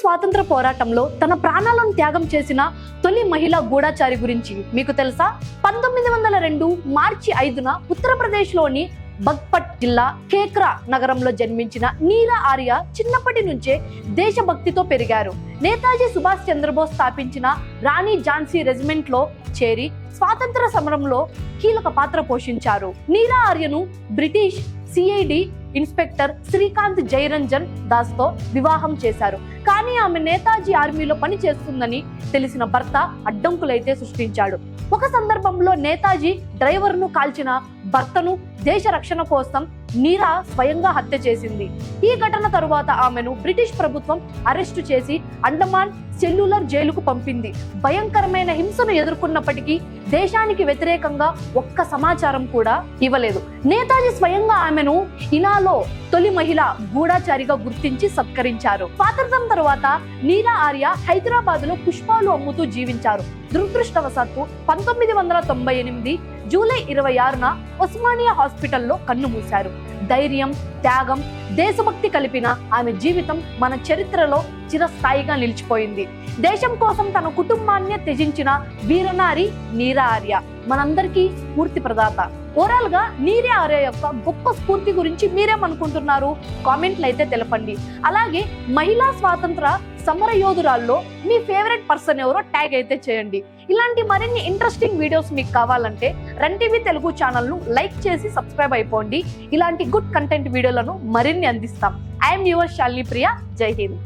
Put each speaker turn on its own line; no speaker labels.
స్వాతంత్ర పోరాటంలో తన ప్రాణాలను త్యాగం చేసిన తొలి మహిళా గూఢాచారి గురించి మీకు తెలుసా? పంతొమ్మిది వందల రెండు మార్చి ఐదున ఉత్తరప్రదేశ్లోని బగ్పట్ జిల్లా కేక్రా నగరంలో జన్మించిన నీలా ఆర్య చిన్నప్పటి నుంచే దేశభక్తితో పెరిగారు. నేతాజీ సుభాష్ చంద్రబోస్ స్థాపించిన రాణి ఝాన్సీ రెజిమెంట్లో చేరి స్వాతంత్ర సమరంలో కీలక పాత్ర పోషించారు. Neela ఆర్యను British CID inspector Srikanth Jayaranjan దాస్తో వివాహం చేశారు. కానీ ఆమె నేతాజీ ఆర్మీలో పని చేస్తుందని తెలిసిన భర్త అడ్డంకులైతే సృష్టించాడు. ఒక సందర్భంలో నేతాజీ డ్రైవర్ను కాల్చిన భర్తను దేశ రక్షణ కోసం నీరా స్వయంగా హత్య చేసింది. ఈ ఘటన తరువాత ఆమెను బ్రిటిష్ ప్రభుత్వం అరెస్టు చేసి అండమాన్ సెల్యులర్ జైలుకు పంపింది. భయంకరమైన హింసను ఎదుర్కొన్నప్పటికీ దేశానికి వ్యతిరేకంగా ఒక్క సమాచారం కూడా ఇవ్వలేదు. నేతాజీ స్వయంగా ఆమెను ఇనాలో తొలి మహిళ గూఢాచారిగా గుర్తించి సత్కరించారు. స్వాతంత్రం తర్వాత నీరా ఆర్య హైదరాబాద్లో పుష్పాలు అమ్ముతూ జీవించారు. దురదృష్టవశాత్తు పంతొమ్మిది వందల తొంభై ఎనిమిది జూలై ఇరవై ఆరున ఉస్మానియా హాస్పిటల్లో కన్ను మూశారు. ధైర్యం త్యాగం దేశభక్తి కలిపిన ఆమె జీవితం మన చరిత్రలో చిరస్థాయిగా నిలిచిపోయింది. దేశం కోసం తన కుటుంబాన్ని త్యజించిన వీరనారి నీరా ఆర్య మనందరికీ స్ఫూర్తి ప్రదాత ఓవరాల్గా నీరే ఆర్య యొక్క గొప్ప స్ఫూర్తి గురించి మీరేమనుకుంటున్నారు? కామెంట్లు అయితే తెలపండి. అలాగే మహిళా స్వాతంత్ర సమర యోధురాల్లో మీ ఫేవరెట్ పర్సన్ ఎవరో ట్యాగ్ అయితే చేయండి. ఇలాంటి మరిన్ని ఇంట్రెస్టింగ్ వీడియోస్ మీకు కావాలంటే రన్ టీవీ తెలుగు ఛానల్ను లైక్ చేసి సబ్స్క్రైబ్ అయిపోండి. ఇలాంటి గుడ్ కంటెంట్ వీడియోలను మరిన్ని అందిస్తాం. ఐఎమ్ యువర్ శాలిని ప్రియ జై హింద్.